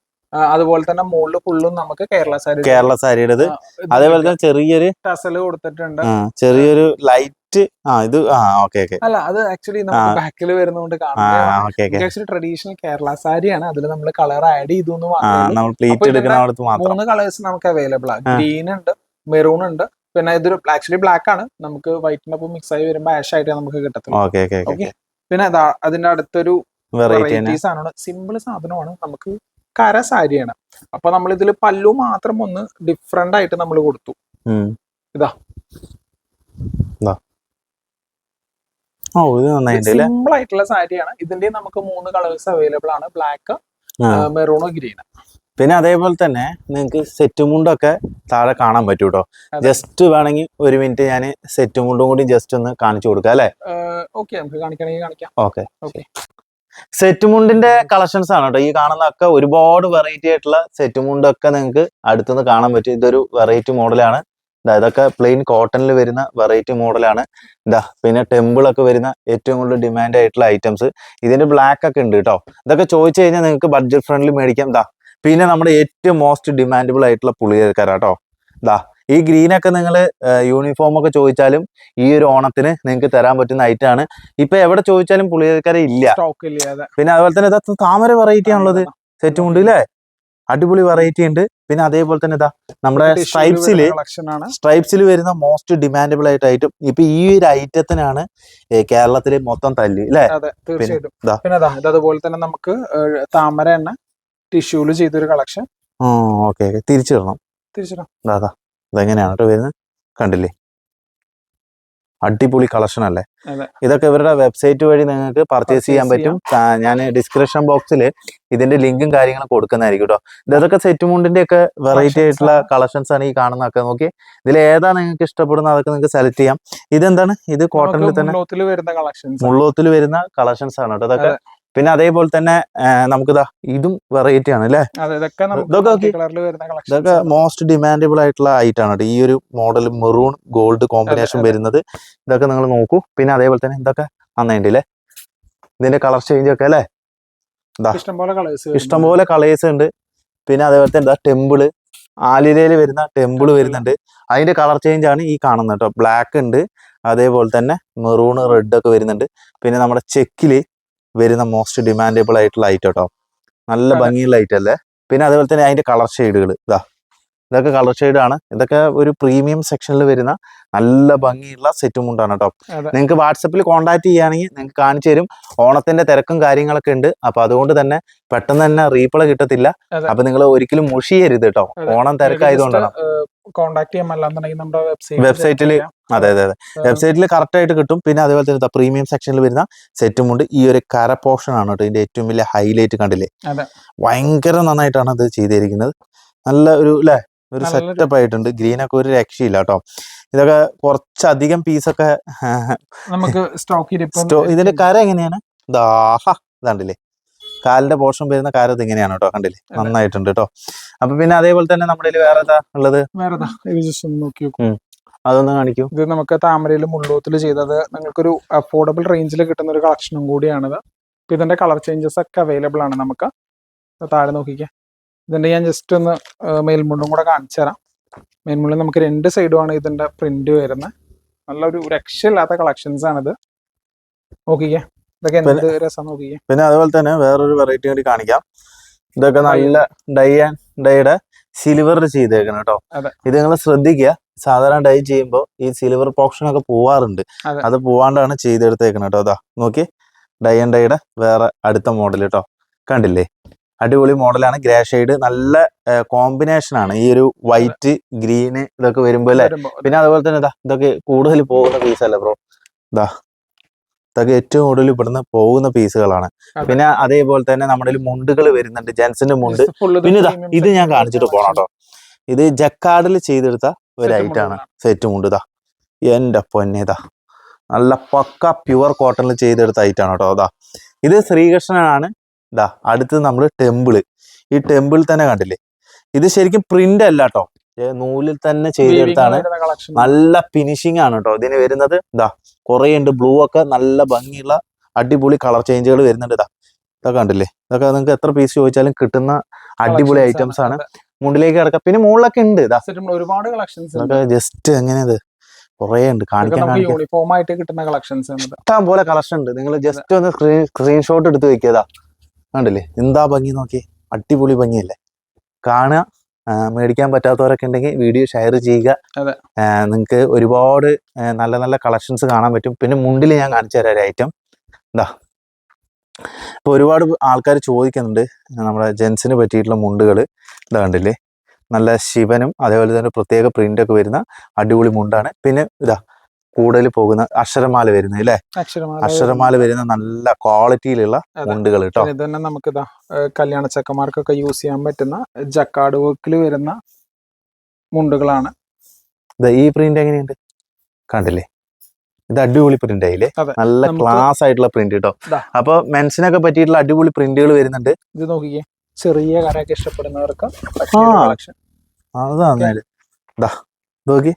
അതുപോലെ തന്നെ മുകളിൽ ഫുള്ളും നമുക്ക് കേരള സാരി കേരള സാരിയുടെ അതേപോലെ തന്നെ ചെറിയൊരു ടസൽ കൊടുത്തിട്ടുണ്ട്. ചെറിയൊരു ലൈറ്റ് ആ ഇത് ആ ഓക്കെ ഓക്കെ അല്ല അത് ആക്ച്വലി നമുക്ക് ബാക്കിൽ വരുന്നോണ്ട് ആക്ച്വലി ട്രഡീഷണൽ കേരള സാരിയാണ് അതിൽ നമ്മൾ കളർ ആഡ് ചെയ്തു മൂന്ന് കളേഴ്സ് നമുക്ക് അവൈലബിൾ ആണ് ഗ്രീൻ ഉണ്ട് മെറൂൺ ഉണ്ട് പിന്നെ ഇതൊരു ആക്ച്വലി ബ്ലാക്ക് ആണ്. നമുക്ക് വൈറ്റിനൊപ്പം മിക്സ് ആയി വരുമ്പോൾ ആഷ് ആയിട്ട് നമുക്ക് ഓക്കെ ഓക്കെ പിന്നെ അതിന്റെ അടുത്തൊരു വെറൈറ്റി തന്നെ. വെറൈറ്റി സാധനമാണ് സിമ്പിൾ സാധനമാണ്. നമുക്ക് കര സാരിയാണ് അപ്പൊ നമ്മൾ ഇതിൽ പല്ലു മാത്രം ഒന്ന് ഡിഫറെന്റ് ആയിട്ട് നമ്മൾ കൊടുത്തു. ഇതാ. സിമ്പിൾ ആയിട്ടുള്ള സാരിയാണ് ഇതിന്റെ നമുക്ക് മൂന്ന് കളേഴ്സ് അവൈലബിൾ ആണ്. ബ്ലാക്ക് മെറൂണോ ഗ്രീൻ പിന്നെ അതേപോലെ തന്നെ നിങ്ങൾക്ക് സെറ്റ് മുണ്ടൊക്കെ താഴെ കാണാൻ പറ്റൂ കേട്ടോ ജസ്റ്റ് വേണമെങ്കിൽ ഒരു മിനിറ്റ് ഞാൻ സെറ്റ് മുണ്ടും കൂടി ജസ്റ്റ് ഒന്ന് കാണിച്ചു കൊടുക്കാം അല്ലേ? ഓക്കെ സെറ്റ് മുണ്ടിന്റെ കളക്ഷൻസ് ആണ് കേട്ടോ. ഈ കാണുന്നതൊക്കെ ഒരുപാട് വെറൈറ്റി ആയിട്ടുള്ള സെറ്റ് മുണ്ടൊക്കെ നിങ്ങൾക്ക് അടുത്തുനിന്ന് കാണാൻ പറ്റും. ഇതൊരു വെറൈറ്റി മോഡലാണ് ഇതാ ഇതൊക്കെ പ്ലെയിൻ കോട്ടണിൽ വരുന്ന വെറൈറ്റി മോഡലാണ് ഇതാ പിന്നെ ടെമ്പിൾ ഒക്കെ വരുന്ന ഏറ്റവും കൂടുതൽ ഡിമാൻഡ് ആയിട്ടുള്ള ഐറ്റംസ് ഇതിന്റെ ബ്ലാക്ക് ഒക്കെ ഉണ്ട് കേട്ടോ. ഇതൊക്കെ ചോദിച്ചു കഴിഞ്ഞാൽ നിങ്ങൾക്ക് ബഡ്ജറ്റ് ഫ്രണ്ട്ലി മേടിക്കാം. ഇതാ പിന്നെ നമ്മുടെ ഏറ്റവും മോസ്റ്റ് ഡിമാൻഡബിൾ ആയിട്ടുള്ള പുളിയൽക്കാരാ കേട്ടോ ഇതാ ഈ ഗ്രീനൊക്കെ നിങ്ങൾ യൂണിഫോം ഒക്കെ ചോദിച്ചാലും ഈ ഒരു ഓണത്തിന് നിങ്ങൾക്ക് തരാൻ പറ്റുന്ന ഐറ്റം ആണ്. ഇപ്പൊ എവിടെ ചോദിച്ചാലും പുളിയൽക്കാരെ ഇല്ല. പിന്നെ അതുപോലെ തന്നെ ഇതാ താമര വെറൈറ്റി ആണുള്ളത്. സെറ്റ് മുണ്ട് ഇല്ലേ അടിപൊളി വെറൈറ്റി ഉണ്ട്. പിന്നെ അതേപോലെ തന്നെ ഇതാ നമ്മുടെ സ്ട്രൈപ്സിൽ കളക്ഷൻ സ്ട്രൈപ്സിൽ വരുന്ന മോസ്റ്റ് ഡിമാൻഡബിൾ ആയിട്ട് ഐറ്റം ഇപ്പൊ ഈ ഒരു ഐറ്റത്തിനാണ് കേരളത്തിലെ മൊത്തം തല്ല് അല്ലേ പിന്നെ അതുപോലെ തന്നെ നമുക്ക് താമര എണ്ണ ടിഷ്യൂൽ ചെയ്തൊരു കളക്ഷൻ ഓക്കെ തിരിച്ചു തിരിച്ചിടണം തിരിച്ചിടാം ഇതെങ്ങനെയാണ് കേട്ടോ വരുന്നത്? കണ്ടില്ലേ? അടിപൊളി കളക്ഷൻ അല്ലേ? ഇതൊക്കെ ഇവരുടെ വെബ്സൈറ്റ് വഴി നിങ്ങൾക്ക് പർച്ചേസ് ചെയ്യാൻ പറ്റും. ഞാൻ ഡിസ്ക്രിപ്ഷൻ ബോക്സിൽ ഇതിന്റെ ലിങ്കും കാര്യങ്ങളും കൊടുക്കുന്നതായിരിക്കും കേട്ടോ ഇതൊക്കെ സെറ്റ് മുണ്ടിന്റെ ഒക്കെ വെറൈറ്റി ആയിട്ടുള്ള കളക്ഷൻസ് ആണ് ഈ കാണുന്നതൊക്കെ നോക്കി ഇതിൽ ഏതാ നിങ്ങൾക്ക് ഇഷ്ടപ്പെടുന്ന അതൊക്കെ നിങ്ങൾക്ക് സെലക്ട് ചെയ്യാം. ഇതെന്താണ്? ഇത് കോട്ടണിൽ തന്നെ മുള്ളോത്തിൽ വരുന്ന കളക്ഷൻസ് മുള്ളോത്തിൽ വരുന്ന കളക്ഷൻസ് ആണ് കേട്ടോ ഇതൊക്കെ പിന്നെ അതേപോലെ തന്നെ നമുക്കിതാ ഇതും വെറൈറ്റി ആണ് അല്ലേ? ഇതൊക്കെ മോസ്റ്റ് ഡിമാൻഡബിൾ ആയിട്ടുള്ള ഐറ്റം ആണ് ഈ ഒരു മോഡൽ മെറൂൺ ഗോൾഡ് കോമ്പിനേഷൻ വരുന്നത്. ഇതൊക്കെ നിങ്ങൾ നോക്കൂ. പിന്നെ അതേപോലെ തന്നെ ഇതൊക്കെ നന്നായിട്ടില്ലേ ഇതിന്റെ കളർ ചേഞ്ച് ഒക്കെ അല്ലേ? ഇഷ്ടംപോലെ കളേഴ്സ് ഉണ്ട്. പിന്നെ അതേപോലെ തന്നെ എന്താ? ടെമ്പിൾ ആലിലയിൽ വരുന്ന ടെമ്പിൾ വരുന്നുണ്ട്. അതിന്റെ കളർ ചേഞ്ച് ആണ് ഈ കാണുന്നത് കേട്ടോ. ബ്ലാക്ക് ഉണ്ട്. അതേപോലെ തന്നെ മെറൂൺ റെഡ് ഒക്കെ വരുന്നുണ്ട്. പിന്നെ നമ്മുടെ ചെക്കിൽ വരുന്ന മോസ്റ്റ് ഡിമാൻഡബിൾ ആയിട്ടുള്ള ഐറ്റം കേട്ടോ. നല്ല. ഭംഗിയുള്ള ഐറ്റം അല്ലേ? പിന്നെ അതുപോലെ തന്നെ അതിന്റെ കളർ ഷെയ്ഡുകൾ ഇതാ ഇതൊക്കെ കളർ ഷെയ്ഡ് ആണ്. ഇതൊക്കെ ഒരു പ്രീമിയം സെക്ഷനിൽ വരുന്ന നല്ല ഭംഗിയുള്ള സെറ്റ് മുണ്ടാണ് കേട്ടോ. നിങ്ങൾക്ക് വാട്സപ്പിൽ കോൺടാക്ട് ചെയ്യുകയാണെങ്കിൽ നിങ്ങൾക്ക് കാണിച്ചു തരും. ഓണത്തിന്റെ തിരക്കും കാര്യങ്ങളൊക്കെ ഉണ്ട്. അപ്പൊ അതുകൊണ്ട് തന്നെ പെട്ടെന്ന് തന്നെ റീപ്ലൈ കിട്ടത്തില്ല. അപ്പൊ നിങ്ങൾ ഒരിക്കലും മുഷിയരുത് കേട്ടോ. ഓണം തിരക്കായതുകൊണ്ടാണ്. കോൺടാക്ട് ചെയ്യാൻ അല്ലാന്നുണ്ടെങ്കിൽ നമ്മുടെ വെബ്സൈറ്റ് വെബ്സൈറ്റിൽ അതെ അതെ അതെ. വെബ്സൈറ്റിൽ കറക്റ്റ് ആയിട്ട് കിട്ടും. പിന്നെ അതേപോലെ തന്നെ പ്രീമിയം സെക്ഷനിൽ വരുന്ന സെറ്റും ഉണ്ട്. ഈ ഒരു കര പോർഷൻ ആണ് കേട്ടോ ഇതിന്റെ ഏറ്റവും വലിയ ഹൈലൈറ്റ് കണ്ടില്ലേ. ഭയങ്കര നന്നായിട്ടാണ് അത് ചെയ്തിരിക്കുന്നത്. നല്ല ഒരു അല്ലേ ഒരു സെറ്റപ്പ് ആയിട്ടുണ്ട്. ഗ്രീൻ ഒക്കെ ഒരു രക്ഷയില്ല കേട്ടോ. ഇതൊക്കെ കുറച്ചധികം പീസൊക്കെ നമുക്ക് (laughs) സ്റ്റോക്ക് ഇതിന്റെ കര എങ്ങനെയാണ്? ദാഹ ഇതാണ്ടില്ലേ. കാലിന്റെ പോർഷൻ വരുന്ന കാര്യം ഇങ്ങനെയാണ് കേട്ടോ കണ്ടില്ലേ? നന്നായിട്ടുണ്ട് കേട്ടോ. അപ്പൊ പിന്നെ അതേപോലെ തന്നെ നമ്മുടെ വേറെ ഉള്ളത്? വേറെ നോക്കി അതൊന്ന് കാണിക്കൂ. ഇത് നമുക്ക് താമരയിൽ മുള്ളൂത്തിൽ ചെയ്തത് നിങ്ങൾക്കൊരു അഫോർഡബിൾ റേഞ്ചിൽ കിട്ടുന്ന ഒരു കളക്ഷനും കൂടിയാണിത് ഇപ്പൊ ഇതിന്റെ കളർ ചേഞ്ചസ് ഒക്കെ അവൈലബിൾ ആണ് നമുക്ക്. താഴെ നോക്കിക്കേ. ഇതിന്റെ ഞാൻ ജസ്റ്റ് ഒന്ന് മേൽമുണ്ടും കൂടെ കാണിച്ചു തരാം. മേൽമുണ്ടിൽ നമുക്ക് രണ്ട് സൈഡുമാണ് ഇതിന്റെ പ്രിന്റ് വരുന്നത്. നല്ലൊരു രക്ഷയില്ലാത്ത കളക്ഷൻസ് ആണിത്. നോക്കിക്കേ. ഇതൊക്കെ എന്ത് രസം നോക്കിക്കേ പിന്നെ അതുപോലെ തന്നെ വേറൊരു വെറൈറ്റി കൂടി കാണിക്കാം. ഇതൊക്കെ നല്ല ഡൈ ആൻഡ് ഡൈയുടെ സിൽവർ ചെയ്തേക്കണം കേട്ടോ ഇത് നിങ്ങൾ ശ്രദ്ധിക്കുക. സാധാരണ ഡൈ ചെയ്യുമ്പോൾ ഈ സിൽവർ പോർഷൻ ഒക്കെ പോവാറുണ്ട്. അത്. പോവാണ്ടാണ് ചെയ്തെടുത്തേക്കണം കേട്ടോ അതാ നോക്കി. ഡൈ ആൻഡ് ഡൈയുടെ വേറെ അടുത്ത മോഡൽ കേട്ടോ കണ്ടില്ലേ? അടിപൊളി മോഡലാണ് ഗ്രേ ഷെയ്ഡ് നല്ല കോമ്പിനേഷൻ ആണ്. ഈ ഒരു വൈറ്റ് ഗ്രീന് ഇതൊക്കെ വരുമ്പോൾ അല്ലേ? പിന്നെ അതുപോലെ തന്നെ ഇതാ ഇതൊക്കെ കൂടുതൽ പോകുന്ന പീസ് അല്ലേ ബ്രോ ഇതാ ഇതൊക്കെ ഏറ്റവും കൂടുതൽ ഇവിടുന്ന് പോകുന്ന പീസുകളാണ്. പിന്നെ അതേപോലെ തന്നെ നമ്മുടെ മുണ്ടുകൾ വരുന്നുണ്ട് ജെൻസിന്റെ മുണ്ട്. പിന്നെ ഇതാ ഇത് ഞാൻ കാണിച്ചിട്ട് പോണം കേട്ടോ. ഇത് ജക്കാർഡിൽ ചെയ്തെടുത്ത ഒരു ഐറ്റാണ് സെറ്റ് മുണ്ട് ഇതാ. എന്റെ പൊന്നേതാ നല്ല പക്ക പ്യുവർ കോട്ടണിൽ ചെയ്തെടുത്ത ഐറ്റാണ് കേട്ടോ അതാ ഇത് ശ്രീകൃഷ്ണനാണ്. ഇതാ അടുത്ത് നമ്മൾ ടെമ്പിൾ ഈ ടെമ്പിൾ തന്നെ കണ്ടില്ലേ? ഇത് ശരിക്കും പ്രിന്റ് അല്ല കേട്ടോ. നൂലിൽ തന്നെ ചെയ്തെടുത്താണ്. നല്ല ഫിനിഷിംഗ് ആണ് കേട്ടോ ഇതിന് വരുന്നത് ഇതാ കുറേ ഉണ്ട്. ബ്ലൂ ഒക്കെ നല്ല ഭംഗിയുള്ള അടിപൊളി കളർ ചേഞ്ചുകൾ വരുന്നുണ്ട് ഇതാ ഇതൊക്കെ കണ്ടില്ലേ? ഇതൊക്കെ നിങ്ങൾക്ക് എത്ര പീസ് ചോദിച്ചാലും കിട്ടുന്ന അടിപൊളി ഐറ്റംസ് ആണ്. മുണ്ടിലേക്ക് കിടക്കാം. പിന്നെ മുകളിലൊക്കെ ഉണ്ട് ഇതാ ഒരുപാട് കളക്ഷൻസ് ജസ്റ്റ് എങ്ങനെയത് കുറേ ഉണ്ട്. കാണിക്കാൻ യൂണിഫോമായിട്ട് യൂണിഫോം ആയിട്ട് കിട്ടുന്ന കളക്ഷൻസ്. ഇഷ്ടം പോലെ കളക്ഷൻ ഉണ്ട്. നിങ്ങൾ ജസ്റ്റ് ഒന്ന് സ്ക്രീൻ സ്ക്രീൻഷോട്ട് എടുത്ത് വെക്കിയതാ കണ്ടില്ലേ? എന്താ ഭംഗി നോക്കി അടിപൊളി ഭംഗിയല്ലേ? കാണുക. മേടിക്കാൻ പറ്റാത്തവരൊക്കെ ഉണ്ടെങ്കിൽ വീഡിയോ ഷെയർ ചെയ്യുക. നിങ്ങൾക്ക് ഒരുപാട് നല്ല നല്ല കളക്ഷൻസ് കാണാൻ പറ്റും. പിന്നെ മുണ്ടിൽ ഞാൻ കാണിച്ചു തരാം ഒരു ഐറ്റം എന്താ ഇപ്പൊ ഒരുപാട് ആൾക്കാർ ചോദിക്കുന്നുണ്ട് നമ്മുടെ ജെൻസിന് പറ്റിയിട്ടുള്ള മുണ്ടുകൾ ഇതാ കണ്ടില്ലേ? നല്ല ശിവനും അതേപോലെ തന്നെ പ്രത്യേക പ്രിന്റ് ഒക്കെ വരുന്ന അടിപൊളി മുണ്ടാണ്. പിന്നെ ഇതാ കൂടുതൽ പോകുന്ന അക്ഷരമാല വരുന്നത് അല്ലേ അക്ഷരമാല. വരുന്ന നല്ല ക്വാളിറ്റിയിലുള്ള. മുണ്ടുകൾ കേട്ടോ ഇത് തന്നെ നമുക്ക് ഇതാ കല്യാണ ചക്കന്മാർക്കൊക്കെ യൂസ് ചെയ്യാൻ പറ്റുന്ന ജക്കാട് വർക്കിൽ വരുന്ന മുണ്ടുകളാണ്. ഈ പ്രിന്റ് എങ്ങനെയുണ്ട്? കണ്ടില്ലേ? ഇത് അടിപൊളി പ്രിന്റ് ആയില്ലേ? നല്ല ക്ലാസ് ആയിട്ടുള്ള പ്രിന്റ് കേട്ടോ. അപ്പൊ മെൻസിനൊക്കെ പറ്റിയിട്ടുള്ള അടിപൊളി പ്രിന്റുകൾ വരുന്നുണ്ട്. ഇത് നോക്കിക്കേ. ചെറിയ കരയൊക്കെ ഇഷ്ടപ്പെടുന്നവർക്ക് അതാ അതാണ് നോക്കി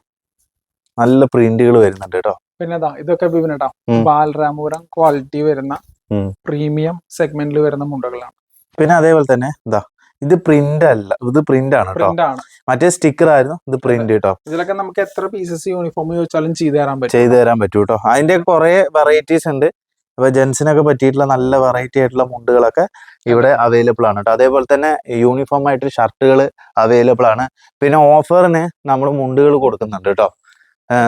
നല്ല പ്രിന്റുകൾ വരുന്നുണ്ട് കേട്ടോ. പിന്നെ ഇതാ ഇതൊക്കെ വിപിനട്ടോ. ബാലരാമപുരം ക്വാളിറ്റി വരുന്ന. പ്രീമിയം സെഗ്മെന്റിൽ വരുന്ന മുണ്ടകളാണ്. പിന്നെ അതേപോലെ തന്നെ ഇതാ ഇത് പ്രിന്റ് അല്ല ഇത് പ്രിന്റ് ആണ് കേട്ടോ. മറ്റേ സ്റ്റിക്കർ ആയിരുന്നു ഇത് പ്രിന്റ് കേട്ടോ. ഇതിലൊക്കെ നമുക്ക് എത്ര പീസസ് യൂണിഫോം ചോദിച്ചാലും ചെയ്തു തരാൻ പറ്റും. ചെയ്തു തരാൻ പറ്റും കേട്ടോ. അതിന്റെ കുറെ വെറൈറ്റീസ് ഉണ്ട്. അപ്പൊ ജെൻസിനൊക്കെ പറ്റിയിട്ടുള്ള നല്ല വെറൈറ്റി ആയിട്ടുള്ള മുണ്ടുകളൊക്കെ ഇവിടെ അവൈലബിൾ ആണ് കേട്ടോ. അതേപോലെ തന്നെ യൂണിഫോം ആയിട്ട് ഷർട്ടുകൾ അവൈലബിൾ ആണ്. പിന്നെ ഓഫറിന് നമ്മൾ മുണ്ടുകൾ കൊടുക്കുന്നുണ്ട് കേട്ടോ.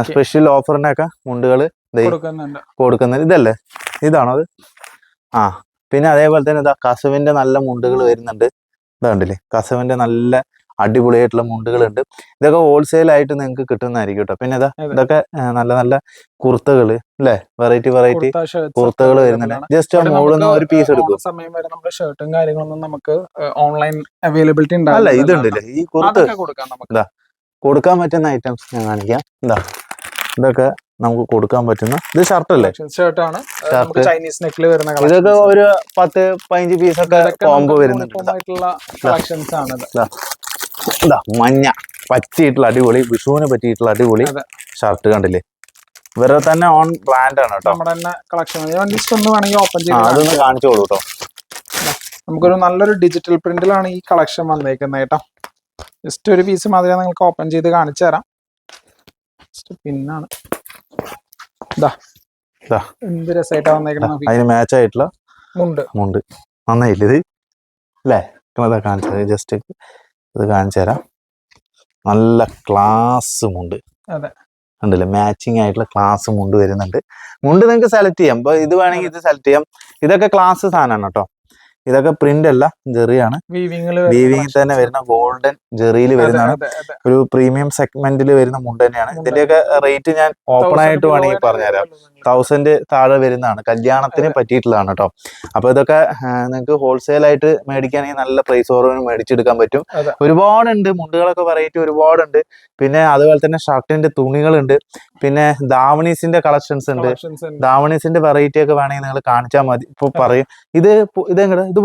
സ്പെഷ്യൽ ഓഫറിനൊക്കെ മുണ്ടുകൾ കൊടുക്കുന്നുണ്ട്. കൊടുക്കുന്നത് ഇതല്ലേ? ഇതാണോ അത്? ആ പിന്നെ അതേപോലെ തന്നെ ഇതാ കസുവിന്റെ നല്ല മുണ്ടുകൾ വരുന്നുണ്ട്. ഇതാ കണ്ടില്ലേ? കസവിന്റെ നല്ല അടിപൊളിയായിട്ടുള്ള മുണ്ടുകളുണ്ട്. ഇതൊക്കെ ഹോൾസെയിൽ ആയിട്ട് നിങ്ങൾക്ക് കിട്ടുന്നതായിരിക്കും കേട്ടോ പിന്നെ ഇതാ ഇതൊക്കെ നല്ല നല്ല കുർത്തകൾ അല്ലെ? വെറൈറ്റി വെറൈറ്റി കുർത്തകൾ വരുന്നുണ്ട്. ജസ്റ്റ് ആ മുകളിൽ ഒരു പീസ് എടുക്കും. സമയം വരെ നമ്മുടെ ഷർട്ടും കാര്യങ്ങളൊന്നും നമുക്ക് ഓൺലൈൻ അവൈലബിലിറ്റി അല്ല ഇതുണ്ടല്ലേ? ഈ കുർത്ത കൊടുക്കാം നമുക്ക്. കൊടുക്കാൻ പറ്റുന്ന ഐറ്റംസ് ഞാൻ കാണിക്കാം. എന്താ ഇതൊക്കെ നമുക്ക് കൊടുക്കാൻ പറ്റുന്ന ഇത് ഷർട്ട് അല്ലേ? ഷർട്ട് ആണ്. ഷർട്ട് നമുക്ക് ചൈനീസ് നെക്കിൽ വരുന്ന ഇതൊക്കെ ഒരു പത്ത് പതിനഞ്ച് പീസ് ഒക്കെ കോംബോ വരുന്നുണ്ട്. മഞ്ഞ പറ്റിയിട്ടുള്ള അടിപൊളി വിഷുവിന് പറ്റിയിട്ടുള്ള അടിപൊളി ഷർട്ട് കണ്ടില്ലേ? ഇവരെ തന്നെ ഓൺ ബ്രാൻഡ് ആണ് കേട്ടോ. നമ്മുടെ തന്നെ കളക്ഷൻ ഞാൻ ജസ്റ്റ് ഒന്ന് വേണമെങ്കിൽ ഓപ്പൺ ചെയ്ത് അതൊന്ന് കാണിച്ചോളൂ കേട്ടോ. നമുക്കൊരു നല്ലൊരു ഡിജിറ്റൽ പ്രിന്റിലാണ് ഈ കളക്ഷൻ വന്നേക്കുന്നത് കേട്ടോ. ജസ്റ്റ് ഒരു പീസ് മാതിരി നിങ്ങൾക്ക് ഓപ്പൺ ചെയ്ത് കാണിച്ചു തരാം. ജസ്റ്റ് പിന്നാണ്. ഇതാ ഇതാ. എന്ത് രസമായിട്ടാ വന്നേക്കണം അതിന് മാച്ച് ആയിട്ടുള്ള മുണ്ട്. മുണ്ട്. നന്നായില്ല ഇത്? അല്ലേ അതാ കാണിച്ചത്. ജസ്റ്റ് ഇത് കാണിച്ചു തരാം. നല്ല ക്ലാസ് മുണ്ട്. അതെ. ഉണ്ടല്ലേ മാച്ചിങ് ആയിട്ടുള്ള ക്ലാസ് മുണ്ട് വരുന്നുണ്ട്. മുണ്ട് നിങ്ങൾക്ക് സെലക്ട് ചെയ്യാം. ഇപ്പൊ ഇത് വേണമെങ്കിൽ ഇത് സെലക്ട് ചെയ്യാം. ഇതൊക്കെ ക്ലാസ് സാധനമാണ് കേട്ടോ. ഇതൊക്കെ പ്രിന്റ് അല്ല ജെറിയാണ്. വീവിങ്ങിൽ തന്നെ വരുന്ന ഗോൾഡൻ ജെറിയിൽ വരുന്നതാണ്. ഒരു പ്രീമിയം സെഗ്മെന്റിൽ വരുന്ന മുണ്ട് തന്നെയാണ്. ഇതിന്റെയൊക്കെ റേറ്റ് ഞാൻ ഓപ്പൺ ആയിട്ട് വേണമെങ്കിൽ പറഞ്ഞുതരാം. തൗസൻഡ് താഴെ വരുന്നതാണ്. കല്യാണത്തിന്. പറ്റിയിട്ടുള്ളതാണ് കേട്ടോ അപ്പൊ ഇതൊക്കെ നിങ്ങൾക്ക് ഹോൾസെയിൽ ആയിട്ട് മേടിക്കുകയാണെങ്കിൽ നല്ല പ്രൈസ് കുറവിന് മേടിച്ചെടുക്കാൻ പറ്റും. ഒരുപാടുണ്ട്. മുണ്ടുകളൊക്കെ വെറൈറ്റി ഒരുപാടുണ്ട്. പിന്നെ അതുപോലെ തന്നെ ഷർട്ടിന്റെ തുണികളുണ്ട്. പിന്നെ ദാവണീസിന്റെ കളക്ഷൻസ് ഉണ്ട്. ദാവണീസിന്റെ വെറൈറ്റി ഒക്കെ വേണമെങ്കിൽ നിങ്ങൾ കാണിച്ചാൽ മതി. ഇപ്പൊ പറയും. ഇത് ഇതെങ്ങടെ ഇത്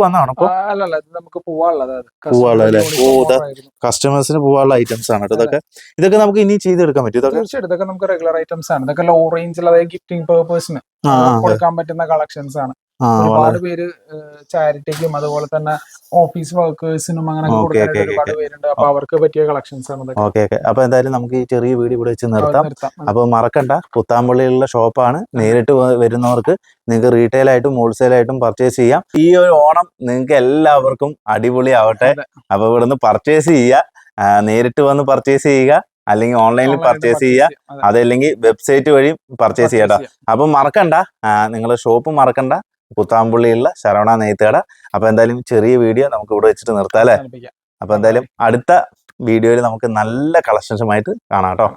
ഇതാ. കസ്റ്റമേഴ്സിന് പോവാനുള്ള ഐറ്റംസ് ആണ് കേട്ടോ ഇതൊക്കെ. ഇതൊക്കെ നമുക്ക് ഇനി ചെയ്തെടുക്കാൻ പറ്റും ഇതൊക്കെ? തീർച്ചയായിട്ടും ഇതൊക്കെ നമുക്ക് റെഗുലർ ഐറ്റംസ് ആണ്. ഇതൊക്കെ ലോ റേഞ്ചിൽ അതായത് ഗിഫ്റ്റിംഗ് ആ, കൊടുക്കാൻ പറ്റുന്ന കളക്ഷൻസ് ആണ്. ഒരുപാട് പേര് ചാരിറ്റിക്കും അതുപോലെ തന്നെ ഓഫീസ് വർക്കേഴ്സിനും അങ്ങനെ കൊടുക്കാനായിട്ട് ഒരുപാട് പേരുണ്ട്. അപ്പൊ അവർക്ക് പറ്റിയ കളക്ഷൻസ് ആണ് ഓക്കെ ഓക്കെ. അപ്പൊ എന്തായാലും നമുക്ക് ഈ ചെറിയ വീട് ഇവിടെ വെച്ച് നിർത്താം. അപ്പൊ മറക്കണ്ട. പുത്താമ്പള്ളിയിലുള്ള ഷോപ്പാണ്. നേരിട്ട് വരുന്നവർക്ക് നിങ്ങൾക്ക് റീറ്റെയിൽ ആയിട്ടും ഹോൾസെയിൽ ആയിട്ടും പർച്ചേസ് ചെയ്യാം. ഈ ഒരു ഓണം നിങ്ങൾക്ക് എല്ലാവർക്കും അടിപൊളി ആവട്ടെ അതെ. അപ്പൊ ഇവിടുന്ന് പർച്ചേസ് ചെയ്യുക. നേരിട്ട് വന്ന് പർച്ചേസ് ചെയ്യുക. അല്ലെങ്കിൽ ഓൺലൈനിൽ പർച്ചേസ് ചെയ്യുക. അതല്ലെങ്കിൽ വെബ്സൈറ്റ് വഴി പർച്ചേസ് ചെയ്യട്ടോ. അപ്പൊ മറക്കണ്ട. നിങ്ങളുടെ ഷോപ്പ് മറക്കണ്ട. കുത്താമ്പള്ളിയുള്ള ശരവണ നെയ്ത്തുകട അപ്പൊ എന്തായാലും ചെറിയ വീഡിയോ നമുക്ക് ഇവിടെ വെച്ചിട്ട് നിർത്താം അല്ലേ. അപ്പൊ എന്തായാലും അടുത്ത വീഡിയോയിൽ നമുക്ക് നല്ല കളക്ഷൻസുമായിട്ട് കാണാം കേട്ടോ.